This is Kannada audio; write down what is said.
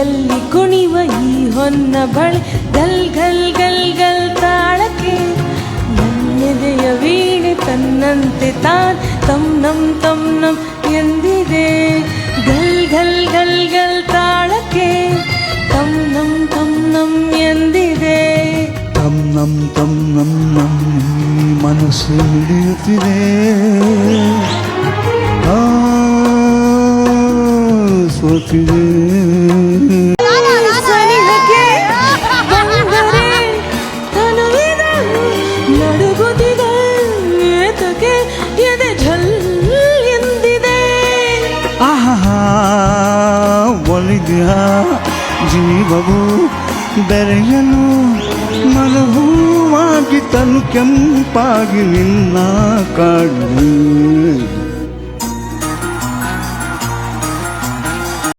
ಕಿವಿಯಲ್ಲಿ ಕುಣಿವ ಈ ಹೊನ್ನ ಬಳೆ ಗಲ್ ಗಲ್ ಗಲ್ ಗಲ್ ತಾಳಕ್ಕೆ ನನ್ನೆದೆಯ ವೀಣೆ ತನ್ನಂತೆ ತಾನ್ ತಮ್ ನಮ್ ತಮ್ ನಮ್ ಎಂದಿದೆ. ಗಲ್ ಗಲ್ ಗಲ್ ಗಲ್ ತಾಳಕ್ಕೆ ತಮ್ ನಮ್ ತಮ್ ನಮ್ ಎಂದಿದೆ. ತಮ್ ನಮ್ ತಮ್ ನಮ್ ನಮ್ ಮನಸ್ಸು ಹಿಡಿಯುತ್ತಿದೆ. ಆ, ಸೋತಿದೆ. ಏತಕ್ಕೆ ಎದೆ ಢಲ್ ಎಂದಿದೆ. ಆಹಾ ಒಲಿದ್ಯ ಜೀವವು ಬೆರೆಯಲು ಮನಹೂವಾಗಿ ತನು ಕೆಂಪಾಗಿ ನಿನ್ನ ಕಾಡಿದೆ